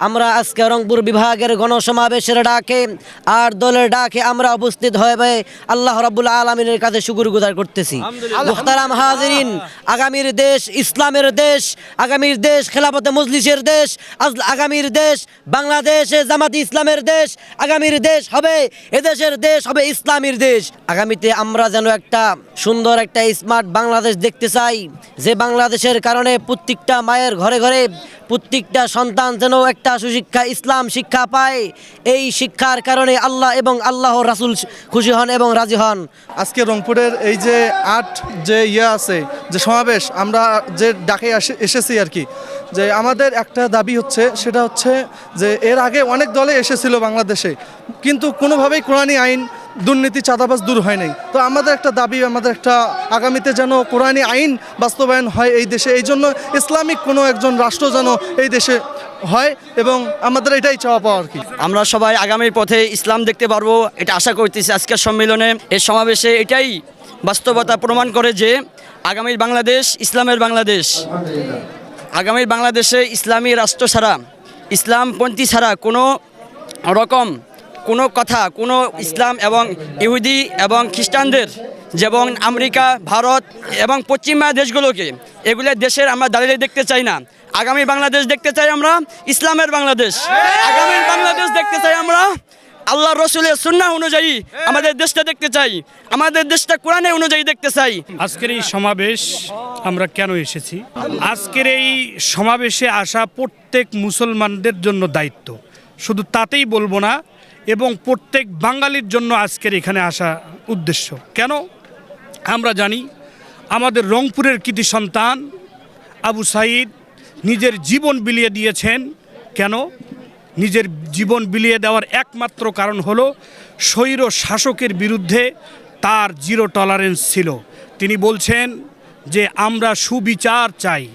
আমরা আজকে রংপুর বিভাগের গণসমাবেশের ডাকে আর দলের ডাকে আমরা উপস্থিত হয়ে আল্লাহ রাব্বুল আলমিনের কাছে শুকুর গুজার করতেছি মুখতারাম হাজিরিন আগামীর দেশ ইসলামের দেশ আগামীর দেশ খেলাফতে মজলিসের দেশ আগামীর দেশ বাংলাদেশ জামাত ইসলামের দেশ আগামীর দেশ হবে এদেশের দেশ হবে ইসলামের দেশ। আগামীতে আমরা যেন একটা সুন্দর একটা স্মার্ট বাংলাদেশ দেখতে চাই যে বাংলাদেশের কারণে প্রত্যেকটা মায়ের ঘরে ঘরে প্রত্যেকটা সন্তান যেন একটা সুশিক্ষা ইসলাম শিক্ষা পায়। এই শিক্ষার কারণে আল্লাহ এবং আল্লাহ রাসুল খুশি হন এবং রাজি হন। আজকে রংপুরের এই যে আট যে ইয়ে আছে, যে সমাবেশ, আমরা যে ডাকে এসেছি আর কি, যে আমাদের একটা দাবি হচ্ছে, সেটা হচ্ছে যে এর আগে অনেক দলে এসেছিল বাংলাদেশে, কিন্তু কোনোভাবেই কোরআনী আইন, দুর্নীতি, চাঁদাবাজ দূর হয় নাই। তো আমাদের একটা দাবি, আমাদের একটা আগামীতে যেন কোরআনী আইন বাস্তবায়ন হয় এই দেশে, এই জন্য ইসলামিক কোনো একজন রাষ্ট্র যেন এই দেশে হয় এবং আমাদের এটাই চাওয়া পাওয়া আর কি। আমরা সবাই আগামীর পথে ইসলাম দেখতে পারব, এটা আশা করতেছি আজকের সম্মেলনে। এই সমাবেশে এটাই বাস্তবতা প্রমাণ করে যে আগামীর বাংলাদেশ ইসলামের বাংলাদেশ। আগামীর বাংলাদেশে ইসলামী রাষ্ট্র ছাড়া ইসলামপন্থী ছাড়া কোনো রকম, কোনো কথা, কোনো ইসলাম এবং ইহুদি এবং খ্রিস্টানদের যেমন আমেরিকা, ভারত এবং পশ্চিমা দেশগুলোকে। এগুলো দেশের আমরা দাঁড়িয়ে দেখতে চাই না। আগামী বাংলাদেশ দেখতে চাই আমরা, ইসলামের বাংলাদেশ। আগামী বাংলাদেশ দেখতে চাই আমরা, আল্লাহ রসুলের সুন্না অনুযায়ী আমাদের দেশটা দেখতে চাই। আমাদের দেশটা কোরআনের অনুযায়ী দেখতে চাই। আজকের এই সমাবেশ আমরা কেন এসেছি? আজকের এই সমাবেশে আসা প্রত্যেক মুসলমানদের জন্য দায়িত্ব। শুধু তাতেই বলব না, এবং প্রত্যেক বাঙালির জন্য আজকের এখানে আসা উদ্দেশ্য। কেন? আমরা জানি আমাদের রংপুরের কৃতি সন্তান আবু সাইদ নিজের জীবন বিলিয়ে দিয়েছেন। কেন? নিজের জীবন বিলিয়ে দেওয়ার একমাত্র কারণ হলো স্বৈর শাসকের বিরুদ্ধে তার জিরো টলারেন্স ছিল। তিনি বলছেন যে, আমরা সুবিচার চাই।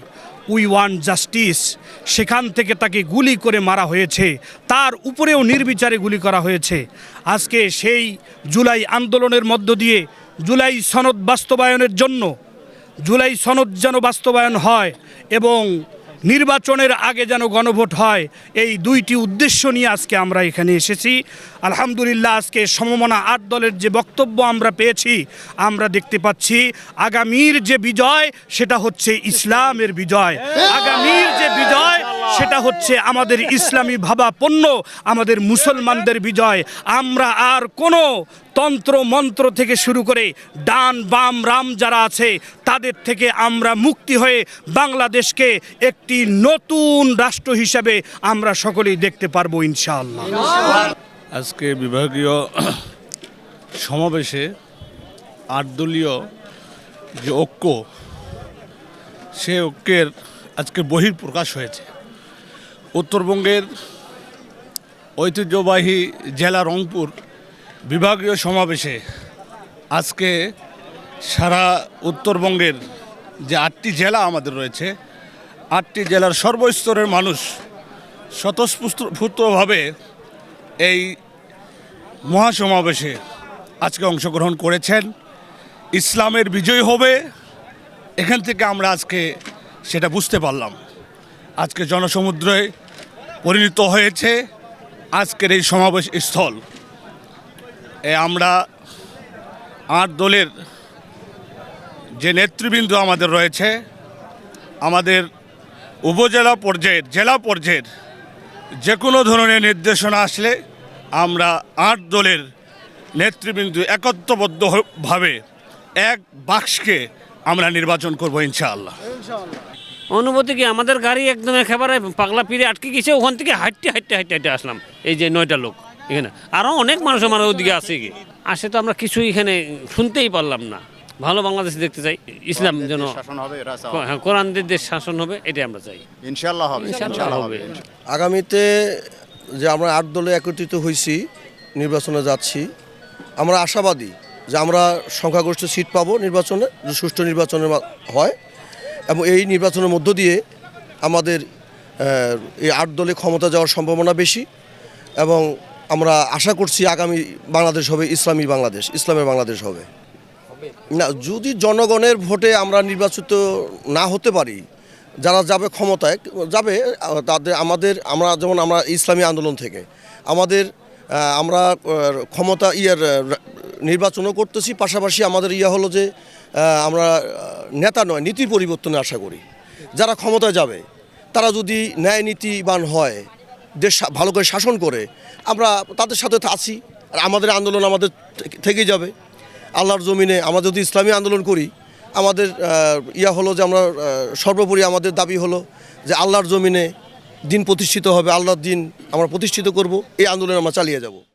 উই ওয়ান্ট জাস্টিস সেখান থেকে তাকে গুলি করে মারা হয়েছে। তার উপরেও নির্বিচারে গুলি করা হয়েছে। আজকে সেই জুলাই আন্দোলনের মধ্য দিয়ে জুলাই সনদ বাস্তবায়নের জন্য, জুলাই সনদ যেন বাস্তবায়ন হয় এবং নির্বাচনের আগে যেন গণভোট হয়, এই দুইটি উদ্দেশ্য নিয়ে আজকে আমরা এখানে এসেছি। আলহামদুলিল্লাহ, আজকে সমমনা আট দলের যে বক্তব্য আমরা পেয়েছি, আমরা দেখতে পাচ্ছি আগামীর যে বিজয়, সেটা হচ্ছে ইসলামের বিজয়। আগামীর যে বিজয় সেটা হচ্ছে আমাদের ইসলামী ভাবাপন্ন আমাদের মুসলমানদের বিজয়। আমরা আর কোনো তন্ত্র মন্ত্র থেকে শুরু করে ডান বাম রাম যারা আছে তাদের থেকে আমরা মুক্তি হয়ে বাংলাদেশকে একটি নতুন রাষ্ট্র হিসাবে আমরা সকলেই দেখতে পারব ইনশাআল্লাহ। আজকে বিভাগীয় সমাবেশে আটদলীয় যে ঐক্য সে ঐক্যের আজকে বহির প্রকাশ হয়েছে। উত্তরবঙ্গের ঐতিহ্যবাহী জেলা রংপুর বিভাগীয় সমাবেশে আজকে সারা উত্তরবঙ্গের যে আটটি জেলা আমাদের রয়েছে, আটটি জেলার সর্বস্তরের মানুষ স্বতঃস্ফূর্তভাবে এই মহাসমাবেশে আজকে অংশগ্রহণ করেছেন। ইসলামের বিজয় হবে, এখান থেকে আমরা আজকে সেটা বুঝতে পারলাম। আজকে জনসমুদ্রে পরিণত হয়েছে আজকের এই সমাবেশ স্থল। এ আমরা আট দলের যে নেতৃবৃন্দ আমাদের রয়েছে, আমাদের উপজেলা পর্যায়ের, জেলা পর্যায়ের যে কোনো ধরনের নির্দেশনা আসলে আমরা আট দলের নেতৃবৃন্দ একত্রবদ্ধভাবে এক বাক্সকে আমরা নির্বাচন করব ইনশাআল্লাহ। অনুভূতি কি? আমাদের গাড়ি একদম একেবারে পাগলা পিড়ে আটকে গেছে ওখান থেকে হাঁটতে হাঁটতে হাঁটতে হাঁটতে আসলাম। এই যে নয়টা লোক এখানে। আরও অনেক মানুষ আমার ওদিকে আছে কি? আসে তো আমরা কিছুই এখানে শুনতেই পারলাম না। ভালো বাংলাদেশ দেখতে চাই। ইসলাম যেন শাসন হবে হ্যাঁ কোরআনদের দেশ শাসন হবে এটাই আমরা চাই। ইনশাল্লাহ হবে ইনশাল্লাহ হবে আগামীতে যে আমরা আট দলে একত্রিত হয়েছি নির্বাচনে যাচ্ছি আমরা আশাবাদী যে আমরা সংখ্যাগরিষ্ঠ সিট পাবো নির্বাচনে সুষ্ঠু নির্বাচনের হয়। এবং এই নির্বাচনের মধ্য দিয়ে আমাদের এই আট দলে ক্ষমতা যাওয়ার সম্ভাবনা বেশি এবং আমরা আশা করছি আগামী বাংলাদেশ হবে ইসলামী বাংলাদেশ ইসলামের বাংলাদেশ হবে। না যদি জনগণের ভোটে আমরা নির্বাচিত না হতে পারি যারা যাবে ক্ষমতায় যাবে তাদের আমাদের আমরা যেমন আমরা ইসলামী আন্দোলন থেকে আমাদের আমরা ক্ষমতা ইয়ার নির্বাচনও করতেছি। পাশাপাশি আমাদের ইয়া হলো যে আমরা নেতা নয় নীতির পরিবর্তনে আশা করি। যারা ক্ষমতায় যাবে, তারা যদি ন্যায় নীতিবান হয়, দেশ ভালো করে শাসন করে, আমরা তাদের সাথে আছি। আর আমাদের আন্দোলন আমাদের থেকে- যাবে। আল্লাহর জমিনে আমরা যদি ইসলামী আন্দোলন করি, আমাদের ইয়া হলো যে আমরা সর্বোপরি আমাদের দাবি হলো যে আল্লাহর জমিনে দিন প্রতিষ্ঠিত হবে, আল্লাহর দিন আমরা প্রতিষ্ঠিত করব, এই আন্দোলন আমরা চালিয়ে যাব।